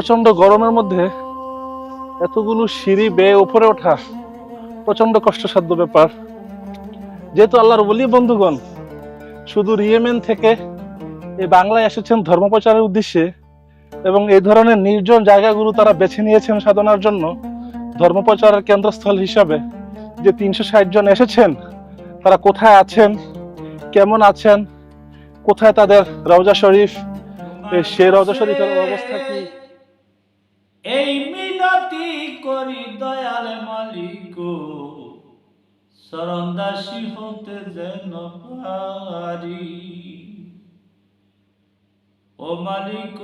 প্রচণ্ড গরমের মধ্যে এতগুলো সিঁড়ি বেয়ে উপরে ওঠা প্রচণ্ড কষ্টসাধ্য ব্যাপার। যেহেতু আল্লাহর বলি বন্ধুগণ, শুধু ইয়েমেন থেকে এই বাংলায় এসেছেন ধর্ম প্রচারের উদ্দেশ্যে এবং এই ধরনের নির্জন জায়গাগুলো তারা বেছে নিয়েছেন সাধনার জন্য ধর্ম প্রচারের কেন্দ্রস্থল হিসাবে যে তিনশো ষাট জন এসেছেন, তারা কোথায় আছেন, কেমন আছেন, কোথায় তাদের রওজা শরীফ সেই রওজা শরীফের অবস্থা কি? এই মিনতি করি দয়াল মালিক শরণদাসী হতে যেন পারি। ও মালিক,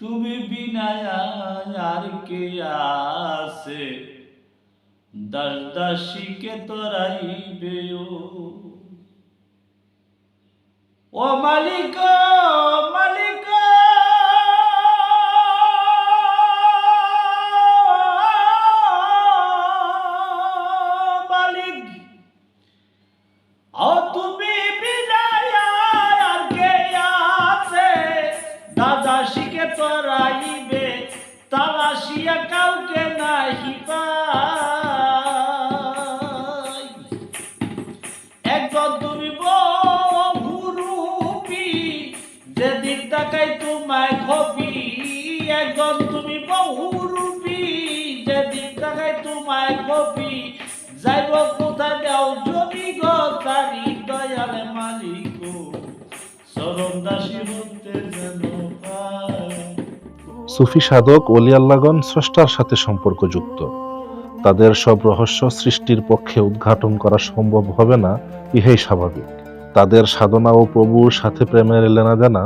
তুমি বিনা আর কে আসে দাস দাসীকে তোরাইবে ও ও মালিক মালিক। একজন তুমি তাকাই তোমায় খবি যাইব কোথা দেও দয়াল মালিক। দাসী হতে যেন সুফি সাধক অলি আল্লাগণ স্রষ্টার সাথে সম্পর্কযুক্ত। তাদের সব রহস্য সৃষ্টির পক্ষে উদ্ঘাটন করা সম্ভব হবে না, ইহাই স্বাভাবিক। তাদের সাধনা ও প্রভুর সাথে প্রেমের লেনাদেনা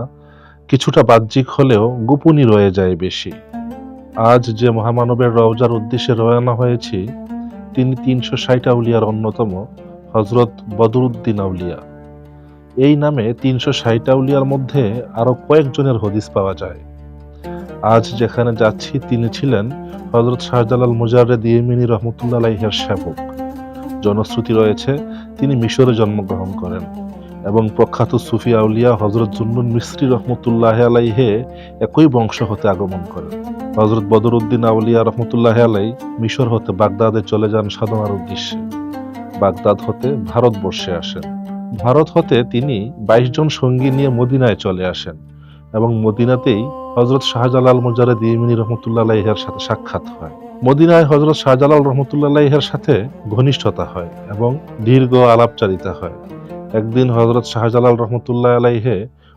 কিছুটা বাহ্যিক হলেও গোপনই রয়ে যায় বেশি। আজ যে মহামানবের রওজার উদ্দেশ্যে রওনা হয়েছি, তিনি তিনশো ষাট আউলিয়ার অন্যতম হজরত বদরুদ্দিন আউলিয়া। এই নামে তিনশো ষাট আউলিয়ার মধ্যে আরও কয়েকজনের হদিস পাওয়া যায়। আজ যেখানে যাচ্ছি, তিনি ছিলেন হজরত শাহজালাল মুজাররেদ ইয়েমিনী রহমতুল্লাহ সেবক। জনশ্রুতি রয়েছে, তিনি মিশরে জন্মগ্রহণ করেন। এবং প্রখ্যাত সুফি আউলিয়া হজরত জুন্নুন মিস্ত্রি রহমতুল্লাহ আলাইহে একই বংশ হতে আগমন করেন। হজরত বদরুদ্দিন আউলিয়া রহমতুল্লাহ আলাই মিশর হতে বাগদাদে চলে যান সাধনার উদ্দেশ্যে। বাগদাদ হতে ভারতবর্ষে আসেন। ভারত হতে তিনি বাইশ জন সঙ্গী নিয়ে মদিনায় চলে আসেন এবং মদিনাতেই হজরত শাহজালাল মুজারেদ ইমিনী রহমতুল্লাহ আলাইহের সাথে সাক্ষাৎ হয়। মদিনায় হজরত শাহজালাল রহমতুল্লাহ আলাইহের সাথে ঘনিষ্ঠতা হয় এবং দীর্ঘ আলাপচারিতা হয়। একদিন হজরত শাহজালাল রহমতুল্লাহ আলাইহে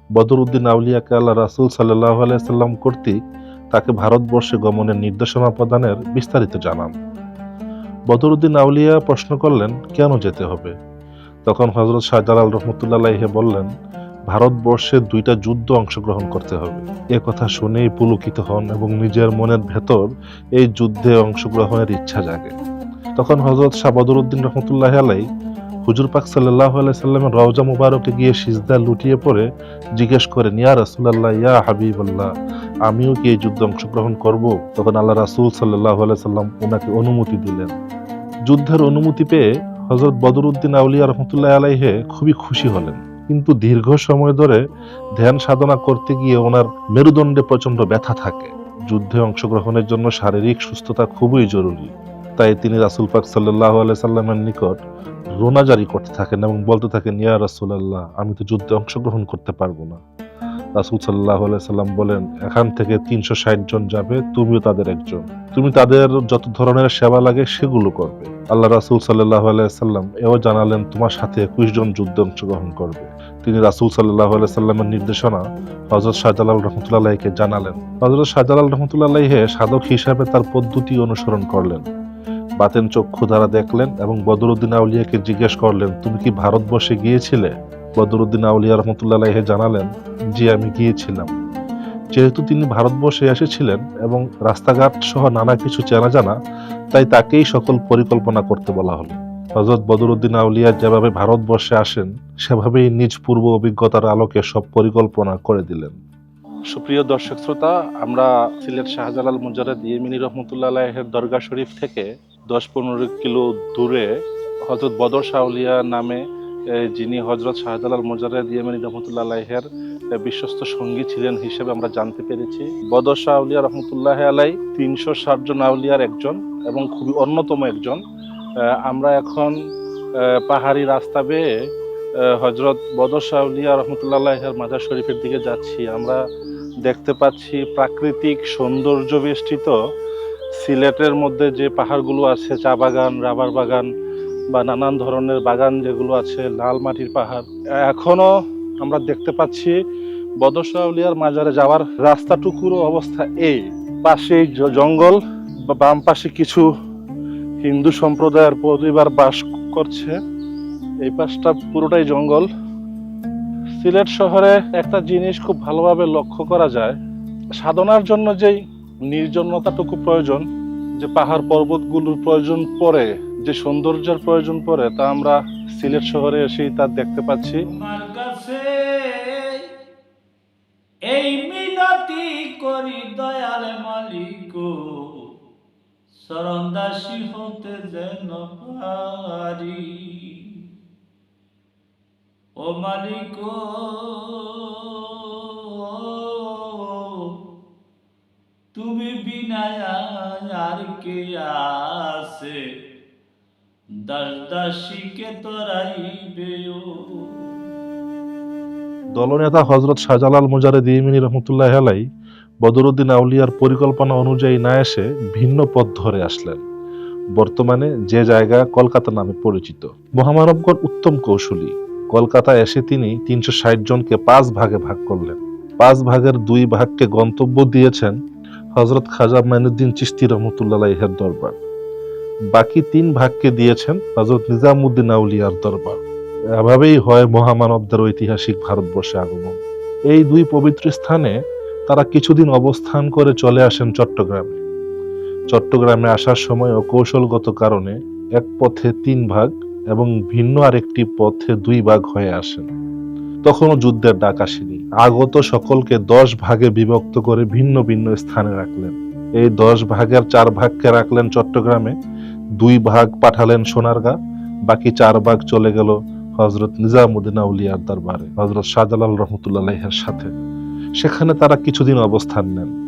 বদরুদ্দিন আউলিয়াকে আল্লাহ রাসুল সাল্লাহ আলাইসাল্লাম কর্তৃক তাকে ভারতবর্ষে গমনের নির্দেশনা প্রদানের বিস্তারিত জানান। বদরুদ্দিন আউলিয়া প্রশ্ন করলেন, কেন যেতে হবে? তখন হজরত শাহজালাল রহমতুল্লাহ আলাইহে বললেন, ভারতবর্ষে দুইটা যুদ্ধ অংশগ্রহণ করতে হবে। এ কথা শুনেই পুলকিত হন এবং নিজের মনের ভেতর এই যুদ্ধে অংশগ্রহণের ইচ্ছা জাগে। তখন হজরত শাহ বদরুদ্দিন রহমতুল্লাহ আলাই হুজুর পাক সাল্লাহ সাল্লামের রওজা মুবারকে গিয়ে সিজদা লুটিয়ে পড়ে জিজ্ঞেস করেন, ইয়া রাসুলাল্লাহ, ইয়া হাবিবাল্লাহ, আমিও কি এই যুদ্ধে অংশগ্রহণ করব? তখন আল্লাহ রাসুল সাল্লাহ সাল্লাম ওনাকে অনুমতি দিলেন। যুদ্ধের অনুমতি পেয়ে হজরত বদরুদ্দিন আউলিয়া রহমতুল্লাহ আলাইহে খুবই খুশি হলেন। কিন্তু দীর্ঘ সময় ধরে ধ্যান সাধনা করতে গিয়ে ওনার মেরুদণ্ডে প্রচণ্ড ব্যথা থাকে। যুদ্ধে অংশগ্রহণের জন্য শারীরিক সুস্থতা খুবই জরুরি। তাই তিনি রাসুল পাক সাল্লাহ সাল্লামের নিকট রোনা জারি করতে থাকেন এবং বলতে থাকেন, ইয়া রাসুলাল্লাহ, আমি তো যুদ্ধে অংশগ্রহণ করতে পারব না। রাসুল সাল্লাহ সাল্লাম বলেন, এখান থেকে তিনশো ষাট জন যাবে, তুমিও তাদের একজন। তুমি তাদের যত ধরনের সেবা লাগে সেগুলো করবে। আল্লাহ রাসুল সাল্লাহ সাল্লাম এও জানালেন, তোমার সাথে একুশ জন যুদ্ধে অংশগ্রহণ করবে। তিনি রাসুল সাল্লাহ সাল্লামের নির্দেশনা হজরত শাহজালাল রহমতুল্লাহকে জানালেন। হজরত শাহজালাল রহমতুল্লাহে সাধক হিসাবে তার পদ্ধতি অনুসরণ করলেন। বাতেন চক্ষু দ্বারা দেখলেন এবং বদরুদ্দিন আউলিয়াকে জিজ্ঞেস করলেন, তুমি কি ভারতবর্ষে গিয়েছিলে? বদরুদ্দিন আউলিয়া রহমতুল্লাহ জানালেন, জি, আমি গিয়েছিলাম। যেহেতু তিনি ভারতবর্ষে এসেছিলেন এবং রাস্তাঘাট সহ নানা কিছু চেনা জানা, তাই তাকেই সকল পরিকল্পনা করতে বলা হলো। হজরত বদরুদ্দিন আউলিয়া যেভাবে ভারতবর্ষে আসেন, সেভাবেই নিজ পূর্ব অভিজ্ঞতার আলোকে সব পরিকল্পনা করে দিলেন। সুপ্রিয় দর্শক শ্রোতা, আমরা সিলেট শাহজালাল মুজারেদ ইয়েমিনী রহমতুল্লাহ দরগা শরীফ থেকে দশ পনেরো কিলো দূরে হজরত বদর শাহলিয়া নামে যিনি হজরত শাহজালাল মোজারে দিয়ামিনী রহমতুল্লাহ আলাইহের বিশ্বস্ত সঙ্গী ছিলেন হিসেবে আমরা জানতে পেরেছি। বদর শাহ আউলিয়া রহমতুল্লাহ আলাই তিনশো ষাট জন আউলিয়ার একজন এবং খুবই অন্যতম একজন। আমরা এখন পাহাড়ি রাস্তা বেয়ে হজরত বদর শাহ আউলিয়া রহমতুল্লাহ আলাইহের মাজার শরীফের দিকে যাচ্ছি। আমরা দেখতে পাচ্ছি প্রাকৃতিক সৌন্দর্য বেষ্টিত সিলেটের মধ্যে যে পাহাড়গুলো আছে, চা বাগান, রাবার বাগান বা নানান ধরনের বাগান যেগুলো আছে, লাল মাটির পাহাড়, এখনও আমরা দেখতে পাচ্ছি বদরশাউলিয়ার মাজারে যাওয়ার রাস্তাটুকুরও অবস্থা এই পাশেই জঙ্গল, বা বাম পাশে কিছু হিন্দু সম্প্রদায়ের পরিবার বাস করছে। এই পাশটা পুরোটাই জঙ্গল। সিলেট শহরে একটা জিনিস খুব ভালোভাবে লক্ষ্য করা যায়। সাধনার জন্য যেই নির্জনতাটুকু প্রয়োজন, যে পাহাড় পর্বতগুলোর প্রয়োজন পড়ে, যে সৌন্দর্যের প্রয়োজন পড়ে, তা আমরা সিলেট শহরে এসেই তা দেখতে পাচ্ছি। এই মিনতি করি দয়াল মালিক শরণদাসী হতে যেন পারি। ও মালিক তুমি বিনায় আর কে আছে? দাস দাসীকে ও। দলনেতা হজরত শাহজালাল মুজারে দিমিনী রহমতুল্লাহ আলাই বদরুদ্দিন আউলিয়ার পরিকল্পনা অনুযায়ী না এসে ভিন্ন পথ ধরে আসলেন। বর্তমানে যে জায়গা কলকাতা নামে পরিচিত। মহামানবগণ উত্তম কৌশলী। কলকাতা এসে তিনি তিনশো ষাট জনকে পাঁচ ভাগে ভাগ করলেন। পাঁচ ভাগের দুই ভাগকে গন্তব্য দিয়েছেন হজরত খাজা মাইনুদ্দিন চিস্তি রহমতুল্লাহ আলাইহের দরবার। বাকি তিন ভাগকে দিয়েছেন হজরত নিজামুদ্দিন আউলিয়ার দরবার। এভাবেই হয় মহামানবদের ঐতিহাসিক ভারতবর্ষে আগমন। এই দুই পবিত্র স্থানে তারা কিছুদিন অবস্থান করে চলে আসেন চট্টগ্রামে। চট্টগ্রামে আসার সময় ও কৌশলগত কারণে এক পথে তিন ভাগ এবং ভিন্ন আরেকটি পথে দুই ভাগ হয়ে আসেন। তখনও যুদ্ধের ডাক আসেনি। আগত সকলকে দশ ভাগে বিভক্ত করে ভিন্ন ভিন্ন স্থানে রাখলেন। এই দশ ভাগের চার ভাগকে রাখলেন চট্টগ্রামে, দুই ভাগ পাঠালেন সোনারগা, বাকি চার ভাগ চলে গেল হজরত নিজামুদ্দিন আউলিয়ার দরবারে হজরত শাহজালাল রহমতুল্লাহের সাথে। সেখানে তারা কিছুদিন অবস্থান নেন।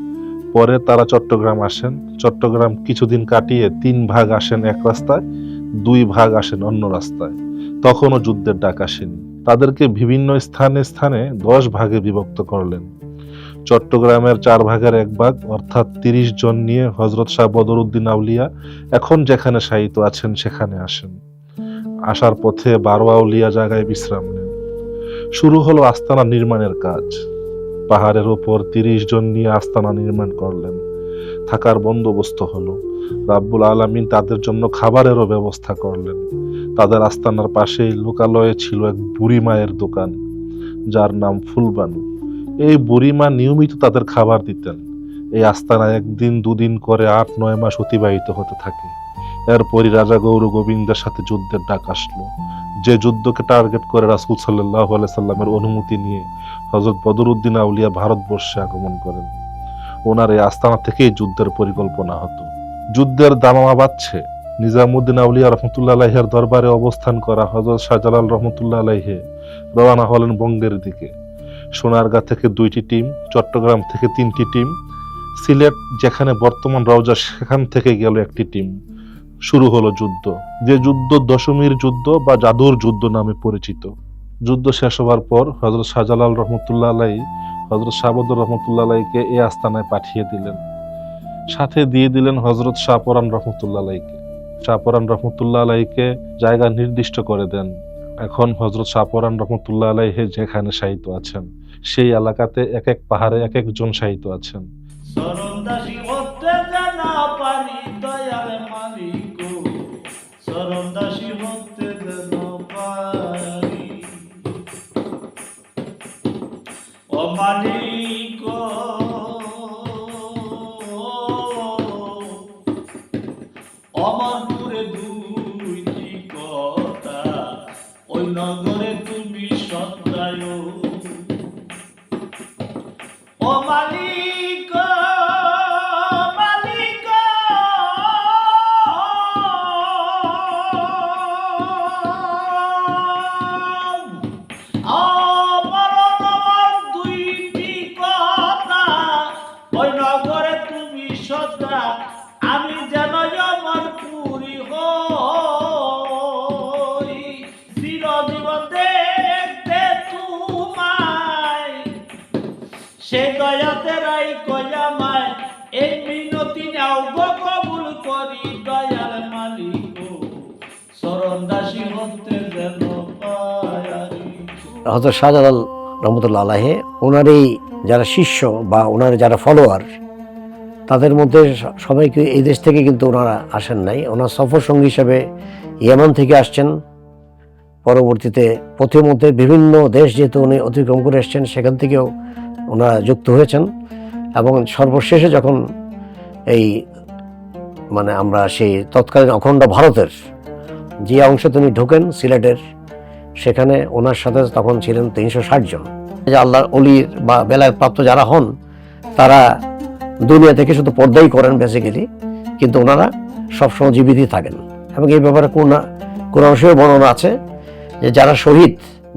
পরে তারা চট্টগ্রাম আসেন। চট্টগ্রাম কিছুদিন কাটিয়ে তিন ভাগ আসেন এক রাস্তায়, দুই ভাগ আসেন অন্য রাস্তায়। তখনও যুদ্ধের ডাক আসেনি। তাদেরকে বিভিন্ন স্থানে স্থানে দশ ভাগে বিভক্ত করলেন। চট্টগ্রামের চার ভাগের এক ভাগ, অর্থাৎ তিরিশ জন নিয়ে হজরত শাহ বদরুদ্দিন আউলিয়া এখন যেখানে শায়িত আছেন সেখানে আসেন। আসার পথে বারো আউলিয়া জায়গায় বিশ্রাম নেন। শুরু হলো আস্তানা নির্মাণের কাজ। পাহাড়ের ওপর তিরিশ জন নিয়ে আস্তানা নির্মাণ করলেন। থাকার বন্দোবস্ত হলো। রাব্বুল আলামিন তাদের জন্য খাবারেরও ব্যবস্থা করলেন। তাদের আস্তানার পাশেই লোকালয়ে ছিল এক বুড়ি মায়ের দোকান, যার নাম ফুলবানু। এই বুড়ি মা নিয়মিত তাদের খাবার দিতেন। এই আস্তানা একদিন দুদিন করে আট, নয় মাস অতিবাহিত হতে থাকে। এরপরই রাজা গৌর গোবিন্দের সাথে যুদ্ধের ডাক আসলো। যে যুদ্ধকে টার্গেট করে রাসুল সাল্লাহ সাল্লামের অনুমতি নিয়ে হজরত বদরুদ্দিন আউলিয়া ভারতবর্ষে আগমন করেন। ওনার এই আস্তানা থেকেই যুদ্ধের পরিকল্পনা হতো। যুদ্ধের দামামা বাড়ছে নিজামুদ্দিন আউলিয়া রহমতুল্লা আলাইহের দরবারে অবস্থান করা হজরত শাহজালাল রহমতুল্লা আলাইহে রওনা হলেন বঙ্গের দিকে। সোনারগাঁ থেকে দুইটি টিম, চট্টগ্রাম থেকে তিনটি টিম, সিলেট যেখানে বর্তমান রওজা সেখান থেকে গেল একটি টিম। শুরু হলো যুদ্ধ। যে যুদ্ধ দশমীর যুদ্ধ বা জাদুর যুদ্ধ নামে পরিচিত। যুদ্ধ শেষ হওয়ার পর হজরত শাহজালাল রহমতুল্লাহ আলাই হজরত শাহবুর রহমতুল্লাহ আলাইকে এই আস্তানায় পাঠিয়ে দিলেন। সাথে দিয়ে দিলেন হজরত শাহপরান রহমতুল্লাহ আলাইকে শাহপরান রহমতুল্লাহ আলাইকে জায়গা নির্দিষ্ট করে দেন। এখন হজরত শাহপরান রহমতুল্লাহ আলাইহে যেখানে সাহিত্য আছেন, সেই এলাকাতে এক এক পাহাড়ে এক একজন সাহিত্য আছেন। হজরত শাহজালাল রহমতুল্লাহ আলাহে ওনার এই যারা শিষ্য বা ওনার যারা ফলোয়ার তাদের মধ্যে সবাইকে এই দেশ থেকে কিন্তু ওনারা আসেন নাই। ওনার সফর সঙ্গী হিসাবে ইয়েমান থেকে আসছেন। পরবর্তীতে পথের মধ্যে বিভিন্ন দেশ যেহেতু উনি অতিক্রম করে এসছেন, সেখান থেকেও ওনারা যুক্ত হয়েছেন। এবং সর্বশেষে যখন এই মানে আমরা সেই তৎকালীন অখণ্ড ভারতের যে অংশে তিনি ঢোকেন, সিলেটের সেখানে ওনার সাথে তখন ছিলেন তিনশো ষাট জন। যে আল্লাহর অলির বা বেলায় প্রাপ্ত যারা হন, তারা দুনিয়া থেকে শুধু পর্দাই করেন বেসিক্যালি কিন্তু ওনারা সবসময় জীবিতই থাকেন। এবং এই ব্যাপারে কোন কোন অংশেও বর্ণনা আছে যে যারা শহীদ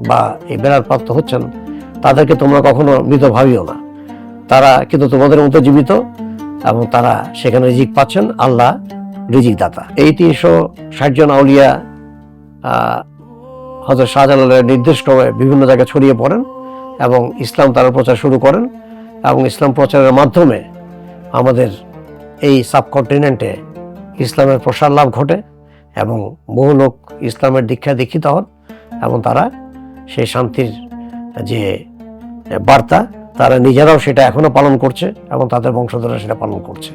বা এই বেলার প্রাপ্ত হচ্ছেন, তাদেরকে তোমরা কখনো মৃত ভাবিও না। তারা কিন্তু তোমাদের মতো জীবিত এবং তারা সেখানে রিজিক পাচ্ছেন, আল্লাহ রিজিক দাতা এই তিনশো ষাট জন আউলিয়া হজরত শাহজালালের নির্দেশ ক্রমে বিভিন্ন জায়গায় ছড়িয়ে পড়েন এবং ইসলাম তারা প্রচার শুরু করেন এবং ইসলাম প্রচারের মাধ্যমে আমাদের এই সাবকন্টিনেন্টে ইসলামের প্রসার লাভ ঘটে এবং বহু লোক ইসলামের দীক্ষায় দীক্ষিত হন এবং তারা সেই শান্তির যে বার্তা, তারা নিজেরাও সেটা এখনও পালন করছে এবং তাদের বংশধররা সেটা পালন করছে।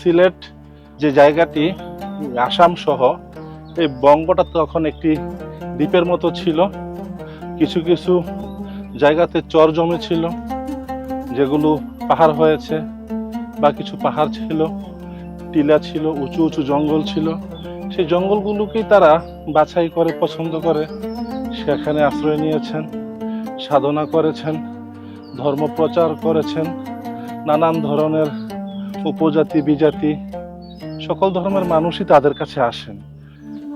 সিলেট যে জায়গাটি, আসাম সহ, এই বঙ্গটা তখন একটি দ্বীপের মতো ছিল। কিছু কিছু জায়গাতে চর জমে ছিল, যেগুলো পাহাড় হয়েছে বা কিছু পাহাড় ছিল, টিলা ছিল, উঁচু উঁচু জঙ্গল ছিল। সেই জঙ্গলগুলোকেই তারা বাছাই করে, পছন্দ করে। সেখানে আশ্রয় নিয়েছেন, সাধনা করেছেন, ধর্ম প্রচার করেছেন, নানান ধরনের উপজাতি, বিজাতি, সকল ধর্মের মানুষই তাদের কাছে আসেন।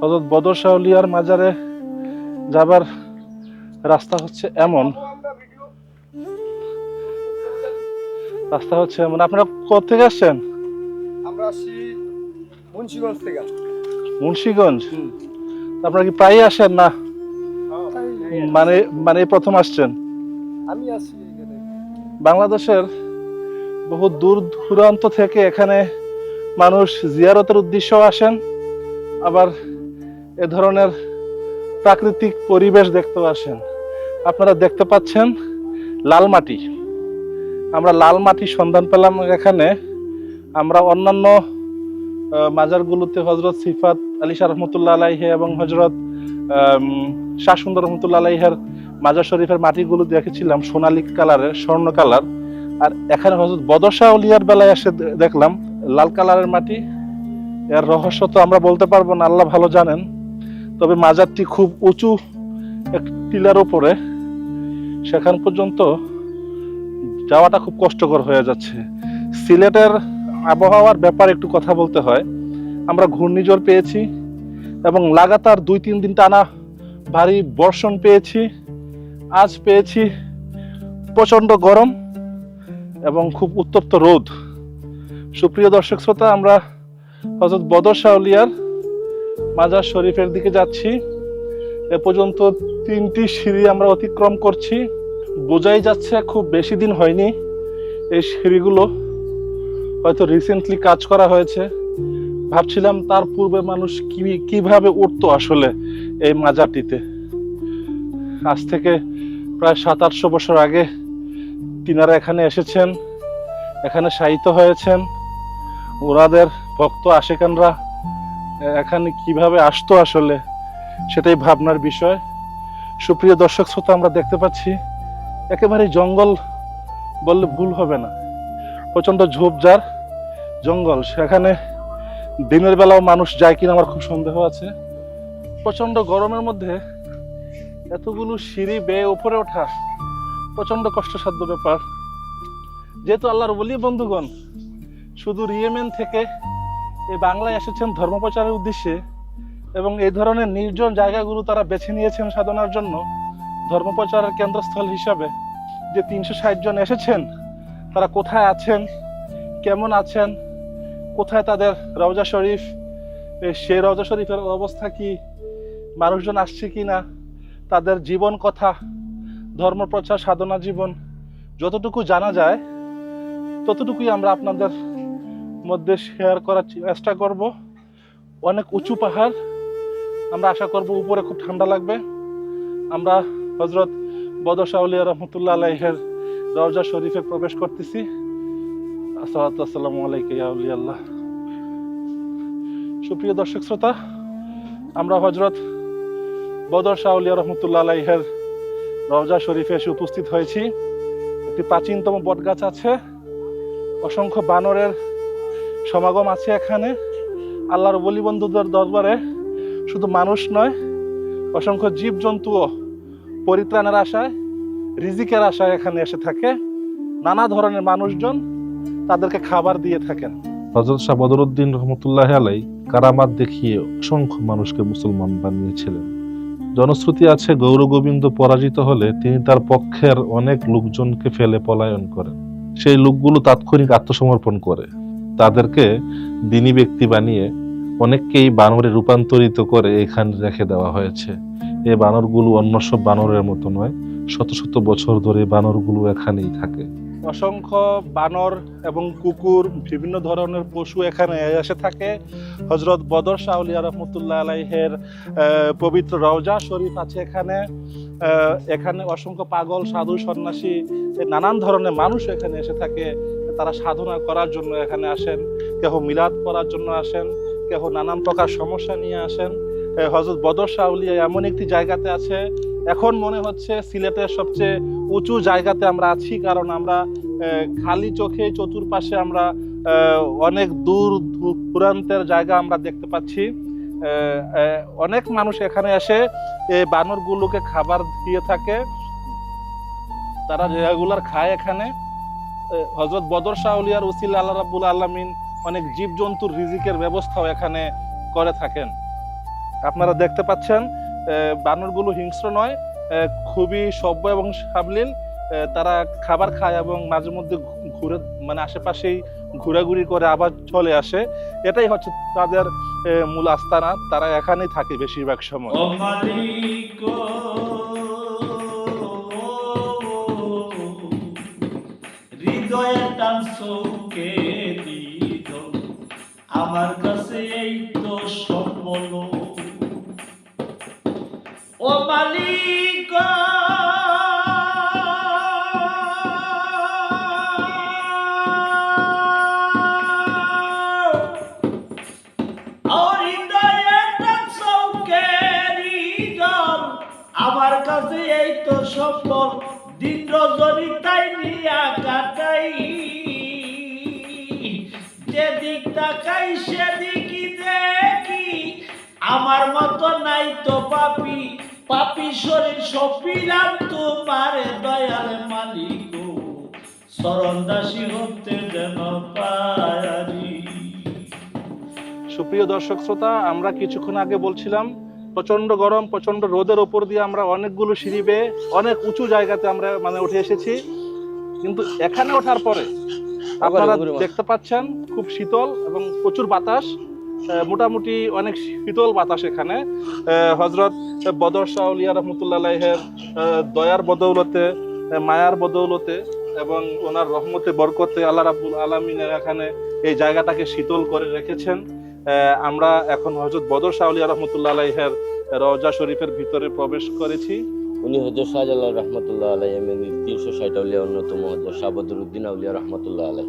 হজরত বদর শাহলিয়ার মাজারে যাবার রাস্তা হচ্ছে এমন। রাস্তা হচ্ছে এমন। আপনারা কোথেকে আসছেন? আমরা মুন্সিগঞ্জ থেকে। মুন্সিগঞ্জ? আপনারা কি প্রায়ই আসেন না? মানে মানে প্রথম আসছেন? আমি বাংলাদেশের বহু দূর দূরান্ত থেকে এখানে মানুষ জিয়ারতের উদ্দেশ্যেও আসেন। আবার এ ধরনের প্রাকৃতিক পরিবেশ দেখতে আসেন আপনারা দেখতে পাচ্ছেন লাল মাটি। আমরা লাল মাটির সন্ধান পেলাম এখানে। আমরা অন্যান্য মাজারগুলোতে হজরত সিফাত আলী শাহ রহমতুল্লাহ আলাইহে এবং হজরত শাহ সুন্দর রহমতুল্লাহ আলাইহের মাজার শরীফের মাটিগুলো দেখেছিলাম, সোনালী কালারের, স্বর্ণ কালার। আর এখানে হজরত বদশা উলিয়ার বেলায় এসে দেখলাম, লাল কালারের মাটি। এর রহস্য তো আমরা বলতে পারব না, আল্লাহ ভালো জানেন। তবে মাজারটি খুব উঁচু এক টিলার ওপরে সেখান পর্যন্ত যাওয়াটা খুব কষ্টকর হয়ে যাচ্ছে। সিলেটের আবহাওয়ার ব্যাপারে একটু কথা বলতে হয়। আমরা ঘূর্ণিঝড় পেয়েছি এবং লাগাতার দুই তিন দিন টানা ভারী বর্ষণ পেয়েছি। আজ পেয়েছি প্রচণ্ড গরম এবং খুব উত্তপ্ত রোদ। সুপ্রিয় দর্শক শ্রোতা, আমরা হজরত বদর শাহলিয়ার মাজার শরীফের দিকে যাচ্ছি। এ পর্যন্ত তিনটি সিঁড়ি আমরা অতিক্রম করছি। বোঝাই যাচ্ছে খুব বেশি দিন হয়নি এই সিঁড়িগুলো। হয়তো রিসেন্টলি কাজ করা হয়েছে। ভাবছিলাম তার পূর্বে মানুষ কি, কীভাবে উঠতো আসলে এই মাজারটিতে। আজ থেকে প্রায় সাত আটশো বছর আগে তিনারা এখানে এসেছেন, এখানে শায়িত হয়েছেন। ওনাদের ভক্ত আশেকানরা এখানে কীভাবে আসতো আসলে, সেটাই ভাবনার বিষয়। সুপ্রিয় দর্শক, শ্রোতা, আমরা দেখতে পাচ্ছি, একেবারে জঙ্গল বললে ভুল হবে না। প্রচণ্ড ঝোপঝাড়, জঙ্গল। সেখানে দিনের বেলাও মানুষ যায় কিনা আমার খুব সন্দেহ আছে। প্রচণ্ড গরমের মধ্যে এতগুলো সিঁড়ি বেয়ে উপরে ওঠা প্রচণ্ড কষ্টসাধ্য ব্যাপার। যেহেতু আল্লাহর বলি বন্ধুগণ, শুধু ইয়েমেন থেকে এই বাংলায় এসেছেন ধর্ম প্রচারের উদ্দেশ্যে এবং এই ধরনের নির্জন জায়গাগুলো তারা বেছে নিয়েছেন সাধনার জন্য ধর্ম প্রচারের কেন্দ্রস্থল হিসাবে। যে তিনশো ষাট জন এসেছেন, তারা কোথায় আছেন, কেমন আছেন, কোথায় তাদের রওজা শরীফ সেই রওজা শরীফের অবস্থা কি, মানুষজন আসছে কি না তাদের জীবন কথা ধর্ম প্রচার সাধনা জীবন, যতটুকু জানা যায়, ততটুকুই আমরা আপনাদের মধ্যে শেয়ার করার চেষ্টা করব। অনেক উঁচু পাহাড়। আমরা আশা করব উপরে খুব ঠান্ডা লাগবে। আমরা হজরত বদশাউলিয়া রহমতুল্লাহ আলাইহের রওজা শরীফে প্রবেশ করতেছি। আসসালামু আল্লাহ সুপ্রিয় দর্শক শ্রোতা, আমরা হজরত বদর শাহলিয়া রহমতুল্লাহ আলাইহের রওজা শরীফে এসে উপস্থিত হয়েছি। একটি প্রাচীনতম বটগাছ আছে। অসংখ্য বানরের সমাগম আছে এখানে। আল্লাহর বলি বন্ধুদের দরবারে শুধু মানুষ নয়, অসংখ্য জীবজন্তুও পরিত্রাণের আশায়, রিজিকের আশায় এখানে এসে থাকে। নানা ধরনের মানুষজন তাদেরকে খাবার দিয়ে থাকেন। হজরত শাহ বদরুদ্দিন রহমতুল্লাহ আলাই কারামাত দেখিয়ে অসংখ্য মানুষকে মুসলমান বানিয়েছিলেন। জনশ্রুতি আছে, গৌর গোবিন্দ পরাজিত হলে তিনি তার পক্ষের অনেক লোকজনকে ফেলে পলায়ন করেন। সেই লোকগুলো তাৎক্ষণিক আত্মসমর্পণ করে। তাদেরকে দিনী ব্যক্তি বানিয়ে অনেককেই বানরে রূপান্তরিত করে এখানে রেখে দেওয়া হয়েছে। এই বানরগুলো অন্য সব বানরের মতো নয়, শত শত বছর ধরে বানরগুলো এখানেই থাকে। অসংখ্য বানর এবং কুকুর, বিভিন্ন ধরনের পশু এখানে এসে থাকে। হজরত বদর শাহলিয়া রহমতুল্লাহ আলাইহের পবিত্র রওজা শরীফ আছে এখানে। এখানে অসংখ্য পাগল, সাধু, সন্ন্যাসী নানান ধরনের মানুষ এখানে এসে থাকে। তারা সাধনা করার জন্য এখানে আসেন, কেহ মিলাদ করার জন্য আসেন, কেহ নানান প্রকার সমস্যা নিয়ে আসেন। হজরত বদর শাহলিয়া এমন একটি জায়গাতে আছে, এখন মনে হচ্ছে সিলেটের সবচেয়ে উঁচু জায়গাতে আমরা আছি, কারণ আমরা খালি চোখে চতুর্পাশে আমরা অনেক দূর দূরান্তের জায়গা আমরা দেখতে পাচ্ছি। অনেক মানুষ এখানে এসে বানরগুলোকে খাবার দিয়ে থাকে। তারা রেগুলার খায় এখানে। হজরত বদর শাহলিয়ার উসিল আল্লাহ রাবুল আলমিন অনেক জীবজন্তুর রিজিকের ব্যবস্থাও এখানে করে থাকেন। আপনারা দেখতে পাচ্ছেন বানরগুলো হিংস্র নয় খুবই সভ্য এবং সাবলীল। তারা খাবার খায় এবং মাঝে মধ্যে ঘুরে মানে আশেপাশেই ঘোরাঘুরি করে আবার চলে আসে। এটাই হচ্ছে তাদের মূল আস্তানা। তারা এখানেই থাকে বেশিরভাগ সময়। মালিক টান চৌকে দিত আমার কাছে এই তো সম্বল ও মালিক! আমার কাছে এই তো সম্বল দিন রজনী তাই নিয়া যেদিক তাকাই সেদিকই দেখি। আমার মতো নাই তো পাপি। পাপি শরীর সপিলাম তোমার দয়াল মালিক। হতে যেন পারি। সুপ্রিয় দর্শক শ্রোতা, আমরা কিছুক্ষণ আগে বলছিলাম প্রচণ্ড গরম প্রচণ্ড রোদের ওপর দিয়ে আমরা অনেকগুলো সিঁড়ি বেয়ে অনেক উঁচু জায়গাতে আমরা মানে উঠে এসেছি। কিন্তু এখানে ওঠার পরে আপনারা দেখতে পাচ্ছেন খুব শীতল এবং প্রচুর বাতাস। মোটামুটি অনেক শীতল বাতাস এখানে। হজরত বদর শাহলিয়া রহমতুল্লাহ আলাইহের আহ, দয়ার বদৌলতে মায়ার বদৌলতে এবং ওনার রহমতে বরকতে আল্লাহ রাবুল আলমিনের এখানে এই জায়গাটাকে শীতল করে রেখেছেন। আমরা এখন হজরত বদর শাহলিয়া রহমতুল্লাহ আলাইহের রওজা শরীফের ভিতরে প্রবেশ করেছি। উনি হজর শাহজালাল রহমতুল্লাহ আলাই এমএনই তিনশো ষাট আউলিয়া অন্যতম হজর শাহাবুদ্দিন আউলিয়া রহমতুল্লাহ আলাই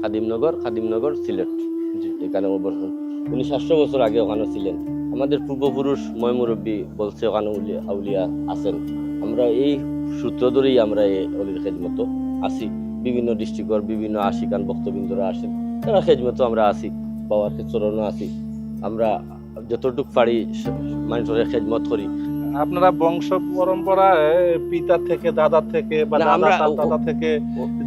খাদিমনগর খাদিমনগর সিলেট। এখানে উনি সাতশো বছর আগে ওখানে ছিলেন। আমাদের পূর্বপুরুষ ময় মুরব্বী বলছে ওখানে উলিয়া আউলিয়া আছেন। আমরা এই সূত্র ধরেই আমরা এই অলির খেজমত আসি বিভিন্ন ডিস্ট্রিক্টর বিভিন্ন আশিকান ভক্তবৃন্দরা আসেন। তারা খেজমত আমরা আসি বাবার চরণও আসি আমরা যতটুক পারি মানুষের খেজমত করি। আপনারা বংশ পরম্পরায় পিতা থেকে দাদা থেকে বা দাদা দাদা থেকে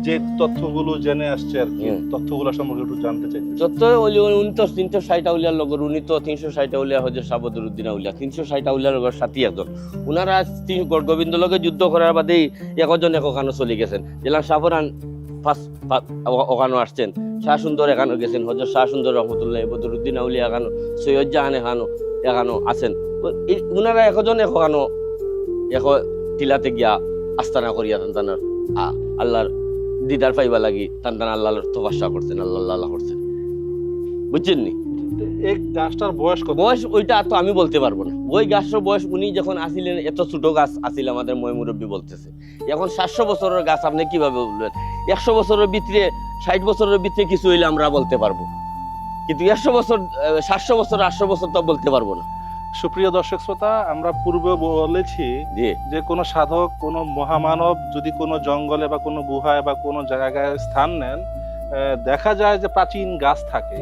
যে তথ্যগুলো জেনে আসছে আর কি তথ্যগুলো সম্পর্কে একটু জানতে চাই। যত ওলি উনি তো তিনশো ষাট আউলিয়ার লগর উনি তো তিনশো ষাট আউলিয়া হজর সাবদুদ্দিন আউলিয়া তিনশো ষাট আউলিয়ার লগর সাথী একজন। উনারা তিন গোবিন্দ লগে যুদ্ধ করার বাদেই একজন এক ওখানে চলে গেছেন। জেলা সাফরান ফার্স্ট ওখানে আসছেন। শাহ সুন্দর এখানে গেছেন। হজর শাহ সুন্দর রহমতুল্লাহ বদরুদ্দিন আউলিয়া এখানো সৈয়দ জাহান এখানো এখানো আছেন উনারা একজন এক ওখানো টিলাতে গিয়া আস্তানা করিয়া তানার আল্লাহর দিদার পাইবা লাগি তান তান আল্লাহর করছেন আল্লাহ আল্লাহ করছেন বুঝছেন নি? এই গাছটার বয়স বয়স ওইটা তো আমি বলতে পারব না। ওই গাছের বয়স উনি যখন আসিলেন এত ছোট গাছ আসিল আমাদের ময়মুরব্বী বলতেছে। এখন সাতশো বছরের গাছ আপনি কীভাবে বলবেন? একশো বছরের ভিতরে ষাট বছরের ভিতরে কিছু হইলে আমরা বলতে পারব। কিন্তু একশো বছর সাতশো বছর আটশো বছর তো বলতে পারব না। সুপ্রিয় দর্শক শ্রোতা আমরা পূর্বে বলেছি যে কোনো সাধক কোনো মহামানব যদি কোনো জঙ্গলে বা কোনো গুহায় বা কোনো জায়গায় স্থান নেন দেখা যায় যে প্রাচীন গাছ থাকে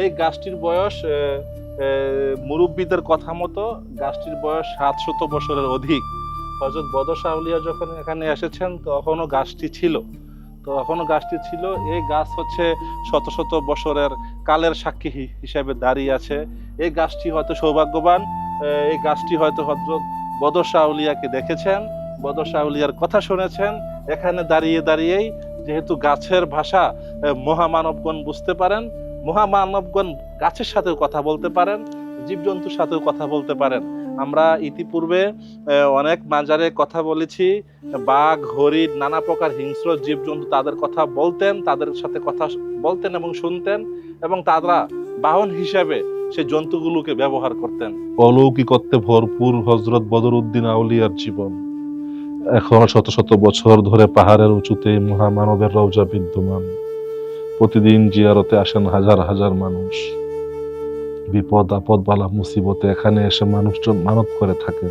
এই গাছটির বয়স মুরব্বীদের কথা মতো গাছটির বয়স সাতশত বছরের অধিক। হজরত বদশাউলিয়া যখন এখানে এসেছেন তখনও গাছটি ছিল। তো তখনও গাছটি ছিল। এই গাছ হচ্ছে শত শত বছরের কালের সাক্ষী হিসাবে দাঁড়িয়ে আছে। এই গাছটি হয়তো সৌভাগ্যবান। এই গাছটি হয়তো হজরত বদশাউলিয়াকে দেখেছেন। বদশাউলিয়ার কথা শুনেছেন। এখানে দাঁড়িয়ে দাঁড়িয়েই যেহেতু গাছের ভাষা মহামানবগণ বুঝতে পারেন, মহামানবগণ গাছের সাথেও কথা বলতে পারেন, জীবজন্তুর সাথেও কথা বলতে পারেন। আমরা ইতিপূর্বে অনেক মাজারে কথা বলেছি। বাঘ, হরিণ, নানা প্রকার হিংস্র জীবজন্তু তাদের কথা বলতেন, তাদের সাথে কথা বলতেন এবং শুনতেন এবং তারা বাহন হিসাবে সে জন্তুগুলোকে ব্যবহার করতেন। অলৌকিকত্বে ভরপুর হজরত বদরুদ্দিন আউলিয়ার জীবন। এখন শত শত বছর ধরে পাহাড়ের উঁচুতে মহামানবের রওজা বিদ্যমান। প্রতিদিন জিয়ারতে আসেন হাজার হাজার মানুষ। বিপদ, আপদ, বালা, মুসিবতে, এখানে এসে মানুষজন মানত করে থাকেন।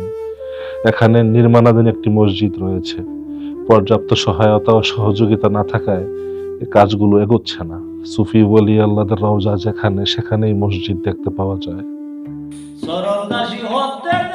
এখানে নির্মাণাধীন একটি মসজিদ রয়েছে। পর্যাপ্ত সহায়তা ও সহযোগিতা না থাকায় কাজগুলো এগোচ্ছে না। সুফি বলি আল্লাহদের রওজা যেখানে, সেখানেই মসজিদ দেখতে পাওয়া যায়। সরন্দাসী হতে